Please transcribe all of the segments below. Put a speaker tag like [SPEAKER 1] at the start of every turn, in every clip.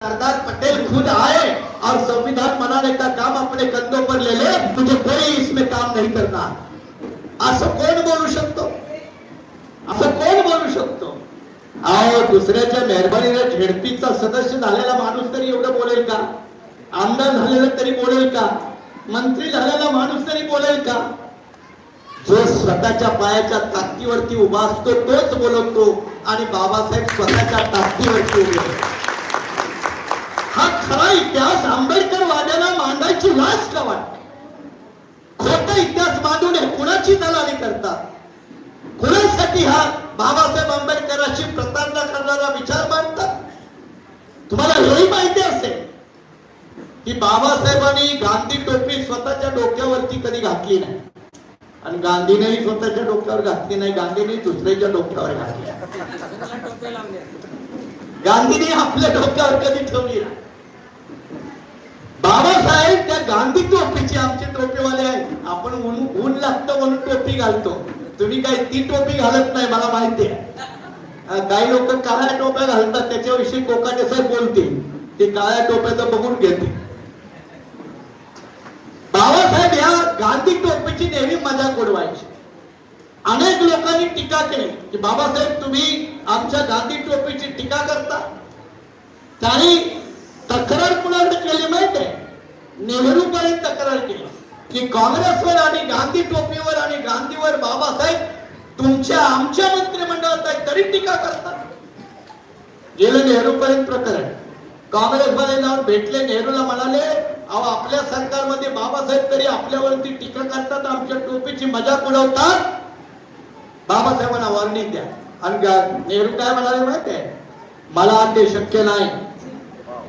[SPEAKER 1] सरदार पटेल खुद आए और संविधान बनाने का काम अपने कंधों पर ले ले मुझे कोई इसमें काम नहीं करना। असं कोण बोलू शकतो? असं कोण बोलू शकतो? अहो दुसऱ्याच्या मेहरबानीने झेडपीचा सदस्य झालेला माणूस तरी एवढं बोलेल का? आमदार झालेला तरी बोलेल का? मंत्री झालेला माणूस तरी बोलेल का? जो स्वतःच्या पायाच्या ताकदीवरती उभा असतो तोच बोलवतो आणि बाबासाहेब स्वतःच्या ताकदीवरती उभे असतो खरा इतिहास आंबेडकर वाद्याला मांडायची लाज का वाटते खोटा इतिहास मांडू नये कुणाची दलाली करतात कुणासाठी हा बाबासाहेब आंबेडकरांची प्रतारणा करणारा विचार मांडतात तुम्हाला हेही माहिती असेल की बाबासाहेबांनी गांधी टोपी स्वतःच्या डोक्यावरती कधी घातली नाही. आणि गांधीनेही स्वतःच्या डोक्यावर घातली नाही गांधीने दुसऱ्याच्या डोक्यावर घातली गांधीने आपल्या डोक्यावर कधी ठेवली नाही. बाबासाहेब त्या गांधी टोपीचे आमचे टोपीवाले आहेत. आपण ऊन ऊन लागतं म्हणून टोपी घालतो. तुम्ही काय ती टोपी घालत नाही मला माहिती आहे. काही लोक काळ्या टोप्या घालतात त्याच्याविषयी कोकाटे साहेब बोलते ते काळ्या टोप्याचं बघून घेते बाबासाहेब या गांधी टोपीची नेहमी मजाक उडवायची. अनेक लोकांनी टीका केली की बाबासाहेब तुम्ही आमच्या गांधी टोपीची टीका करता. त्यांनी तक्रार कुणाकडे केली माहिती आहे? नेहरूपर्यंत तक्रार केली. की काँग्रेसवर आणि गांधी टोपीवर आणि गांधीवर बाबासाहेब तुमच्या आमच्या मंत्रिमंडळात आहे तरी टीका करतात. गेलं नेहरूपर्यंत प्रकरण. काँग्रेसमध्ये जाऊन भेटले नेहरूला म्हणाले अहो आपल्या सरकारमध्ये बाबासाहेब तरी आपल्यावरती टीका करतात आमच्या टोपीची मजाक उडवतात. बाबासाहेबांना वॉर्निंग द्या. आणि नेहरू काय म्हणाले माहिती आहे? मला ते शक्य नाही.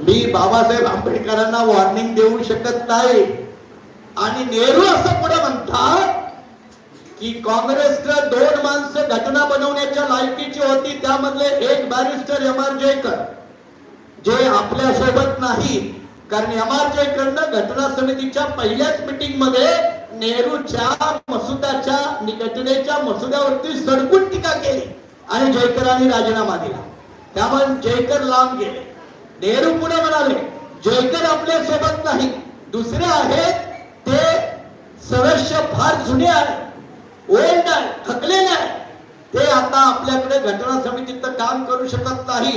[SPEAKER 1] मी बाबासाहेब आंबेडकरांना वॉर्निंग देऊ शकत नाही. आणि नेहरू असं पुढे म्हणतात की काँग्रेसला दोन माणसं घटना बनवण्याच्या लायकीची होती त्यामधले एक बॅरिस्टर एम आर जयकर जे आपल्यासोबत नाही. कारण एम आर जयकरनं घटना समितीच्या पहिल्याच मीटिंगमध्ये नेहरूच्या मसुदाच्या घटनेच्या मसुद्यावरती सडकून टीका केली आणि जयकरांनी राजीनामा दिला. त्यामुळे जयकर लांब गेले. नेहरू पुढे म्हणाले जयकर आपल्यासोबत नाही. दुसरे आहेत ते सदस्य फार जुने आहेत. ओल्ड आहे थकलेले आहे ते आता आपल्याकडे घटना समितीचं काम करू शकत नाही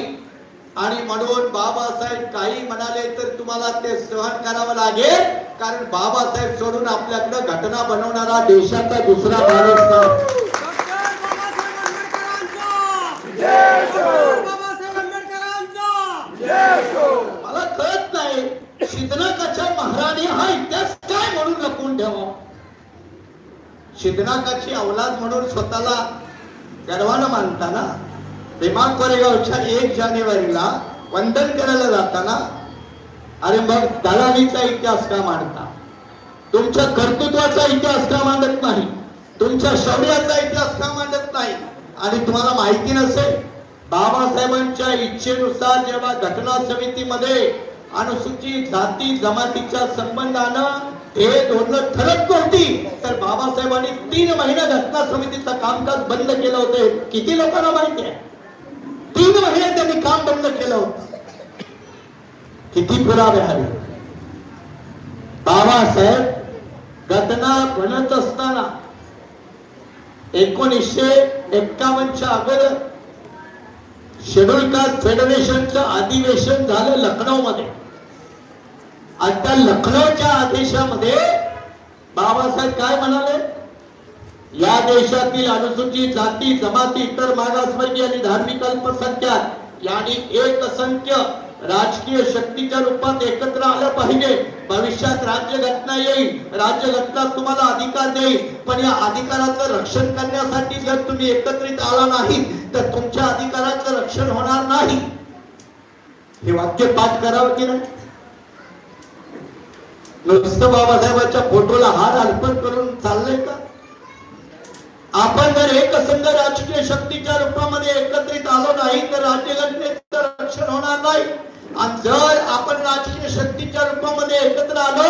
[SPEAKER 1] आणि म्हणून बाबासाहेब काही म्हणाले तर तुम्हाला ते सहन करावं लागेल कारण बाबासाहेब सोडून आपल्याकडे घटना बनवणारा देशाचा दुसरा माणूस नाही
[SPEAKER 2] डॉक्टर बाबासाहेब आंबेडकरांचा डॉक्टर बाबासाहेब आंबेडकरांचा
[SPEAKER 1] मला कळत नाही शिदनाकाच्या महाराणी हा इतिहास काय म्हणून लपवून ठेवा? शिदनाकाची अवलाद म्हणून स्वतःला गर्वानं मानताना भीमा कोरेगावच्या एक जानेवारीला वंदन करायला जाताना अरे मग दलालीचा इतिहास का मांडता? तुमच्या कर्तृत्वाचा इतिहास का मांडत नाही? तुमच्या शौर्याचा इतिहास का मांडत नाही? आणि तुम्हाला माहिती नसेल बाबासाहेबांच्या इच्छेनुसार जेव्हा घटना समितीमध्ये अनुसूचित जाती जमातीच्या संबंधानं हे धोरणं ठरत नव्हती तर बाबासाहेबांनी तीन महिने घटना समितीचं कामकाज बंद केलं होतं. किती लोकांना माहिती आहे? तीन महिने त्यांनी काम बंद केलं होतं. किती पुरावे हवे बाबासाहेब घटना बनत असताना एकोणीसशे एक्कावनच्या अगोदर शेड्यूल कास्ट फेडरेशनचं अधिवेशन झालं लखनौमध्ये. आणि त्या लखनौच्या आदेशामध्ये बाबासाहेब काय म्हणाले? या देशातील अनुसूचित जाती जमाती इतर मागासवर्गीय आणि धार्मिक अल्पसंख्याक यांनी एकसंख्य राजकीय शक्तीच्या रूपात एकत्र आलं पाहिजे. भविष्यात राज्यघटना येईल. राज्यघटना तुम्हाला अधिकार देईल. पण या अधिकाराचं रक्षण करण्यासाठी जर तुम्ही एकत्रित आला नाही तर तुमच्या अधिकाराचं रक्षण होणार नाही. हे वाक्य पाठ करावं की नाही? नुसतं बाबासाहेबांच्या फोटोला हार अर्पण करून चाललंय का? आपण जर एकसंध राजकीय शक्तीच्या रूपामध्ये एकत्रित आलो नाही तर राज्यघटनेचं रक्षण होणार नाही. आणि जर आपण राजकीय शक्तीच्या रूपामध्ये एकत्र आलो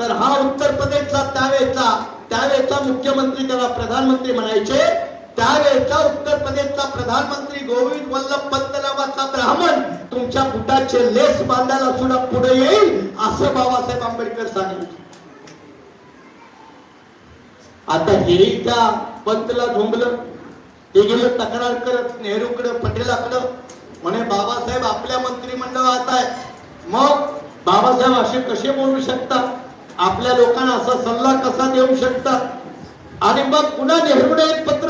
[SPEAKER 1] तर हा उत्तर प्रदेशचा त्यावेळेचा त्यावेळेचा मुख्यमंत्री त्याला प्रधानमंत्री म्हणायचे त्यावेळेचा उत्तर प्रदेशचा प्रधानमंत्री गोविंद वल्लभ पंत नावाचा ब्राह्मण तुमच्या बुटाचे लेस बांधायला सुद्धा पुढे येईल असं बाबासाहेब आंबेडकर सांगितलं आता हेही त्या पंतला झोंबलं ते गेलं तक्रार करत नेहरूकडे पटेलाकडं. म्हणे बाबासाहेब आपल्या मंत्रिमंडळात आहे. मग बाबासाहेब असे कसे बोलू शकतात? आपल्या लोकांना असा सल्ला कसा देऊ शकतात? आणि मग पुन्हा नेहरूने एक पत्र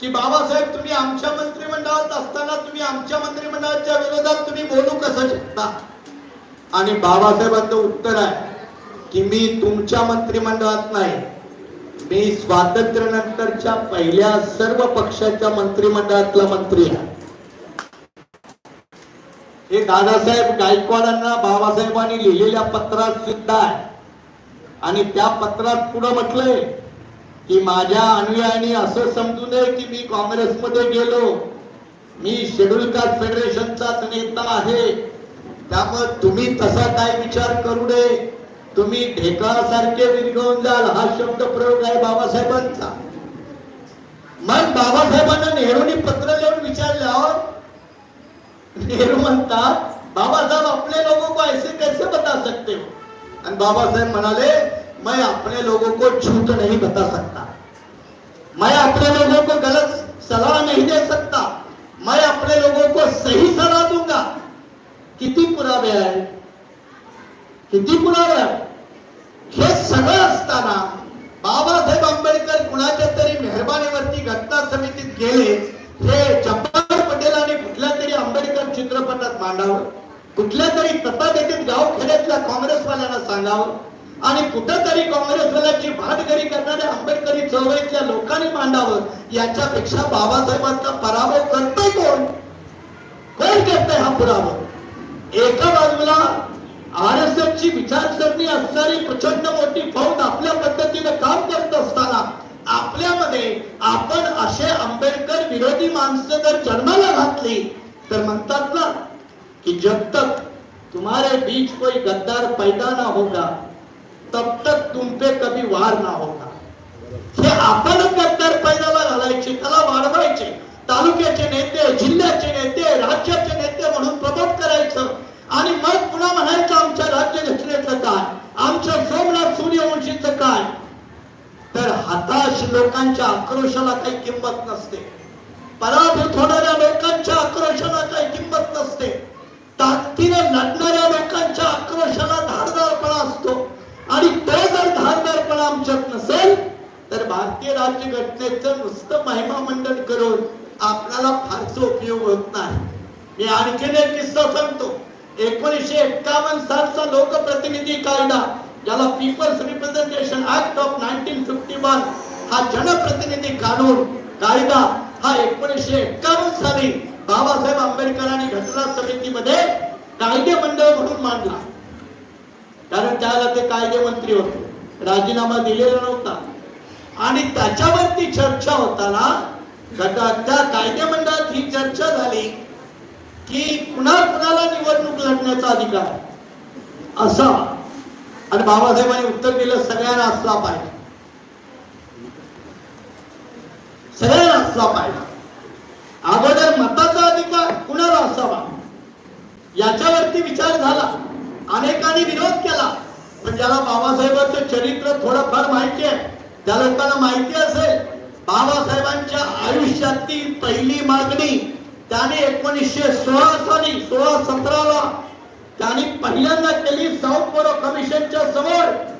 [SPEAKER 1] की बाबासाहेब तुम्ही आमच्या मंत्रिमंडळात असताना तुम्ही आमच्या मंत्रिमंडळाच्या विरोधात तुम्ही बोलू कसं शकता? आणि बाबासाहेबांचं उत्तर आहे की मी तुमच्या मंत्रिमंडळात नाही. मी स्वातंत्र्यानंतरच्या पहिल्या सर्व पक्षाच्या मंत्रिमंडळातला मंत्री आहे. हे दादासाहेब गायकवाडांना बाबासाहेबांनी लिहिलेल्या पत्रात सुद्धा आहे. आणि त्या पत्रात पुढे म्हटलंय की माझ्या अनुयायांनी असं समजू नये की मी काँग्रेसमध्ये गेलो. मी शेड्यूल कास्ट फेडरेशनचाच नेता आहे. त्यामुळे तुम्ही तसा काय विचार करू नये. तुम्ही ढेकळासारखे विरघळून जाल हा शब्द प्रयोग आहे बाबासाहेबांचा. मग बाबासाहेबांना नेहरूने पत्र लिहून विचारल्यावर नेहरू म्हणतात बाबासाहेब अपने लोगों को ऐसे कैसे बता सकते हो? आणि बाबासाहेब म्हणाले मैं अपने लोगों को झूठ नहीं बता सकता। मैं अपने लोगों को गलत सलाह नहीं दे सकता। मैं अपने लोगों को सही सलाह दूंगा। किती पुरावे आहे किती पुरावे आहे हे सगळं असताना। बाबासाहेब आंबेडकर कुणाच्या तरी मेहरबानीवरती घटना समितीत गेले. हे जब्बार पटेल कुठल्या तरी आंबेडकर चित्रपटात मांडावं? कुठल्या तरी तथाकथित गावखेड्यातल्या काँग्रेसवाल्यांना सांगावं? आणि कुठंतरी काँग्रेसवाल्याची भाटघरी करणाऱ्या आंबेडकरी चळवळीतल्या लोकांनी मांडावं याच्यापेक्षा बाबासाहेबांचा पराभव करतोय कोण? कोण करतय हा पुरावा? एका बाजूला आर एस एस ची विचारसरणी असणारी प्रचंड मोठी फौज आपल्या पद्धतीने काम करत असताना आपल्यामध्ये आपण असे आंबेडकर विरोधी माणसं जर जन्माला घातली तर म्हणतात ना की जब तक तुम्हारे बीच कोई गद्दार पैदा ना होगा. तब तक तुम पे कभी वार ना होता। हे आपण गद्दार पैदाला घालायचे त्याला वाढवायचे तालुक्याचे नेते जिल्ह्याचे नेते राज्याचे नेते म्हणून प्रमोट करायचं आणि मग पुन्हा म्हणायचं आमच्या राज्य घटनेचं काय? आमच्या सोमनाथ सूर्यवंशीचं काय? तर हताश लोकांच्या आक्रोशाला काही किंमत नसते. पराभूत होणाऱ्या लोकांच्या आक्रोशाला काही किंमत नसते. ताकदीने लढणाऱ्या लोकांच्या आक्रोशाला धारदारपणा असतो. आणि तो जर धारदारपणा आमच्यात नसेल तर भारतीय राज्यघटनेचं नुसतं महिमा मंडन करून आपल्याला फारसा उपयोग होत नाही. मी आणखीन एक किस्सा सांगतो. एकोणीसशे एक्कावन्न सालचा लोकप्रतिनिधी कायदा ज्याला people's representation act of nineteen fifty one हा जनप्रतिनिधी कानून कायदा हा एकोणीसशे एक्कावन्न साली बाबासाहेब आंबेडकरांनी घटना समितीमध्ये कायदे मंडळ म्हणून मांडला. कारण त्याला ते कायदे मंत्री होते. राजीनामा दिलेला नव्हता. आणि त्याच्यावरती चर्चा होताना त्या कायदे मंडळात ही चर्चा झाली की कुणा कुणाला निवडणूक लढण्याचा अधिकार असा. आणि बाबासाहेबांनी उत्तर दिलं सगळ्यांना असला पाहिजे. सगळ्यांना असला पाहिजे. अगोदर मताचा अधिकार कुणाला असावा? याच्यावरती विचार झाला. अनेकांनी विरोध केला. पण ज्याला बाबासाहेबांचं चरित्र थोडंफार माहिती आहे त्या लोकांना माहिती असेल बाबासाहेबांच्या आयुष्यातील पहिली मागणी त्याने एकोणीसशे सोळा साली सोळा सतराला त्यांनी पहिल्यांदा केली साऊथ बोरो कमिशनच्या समोर.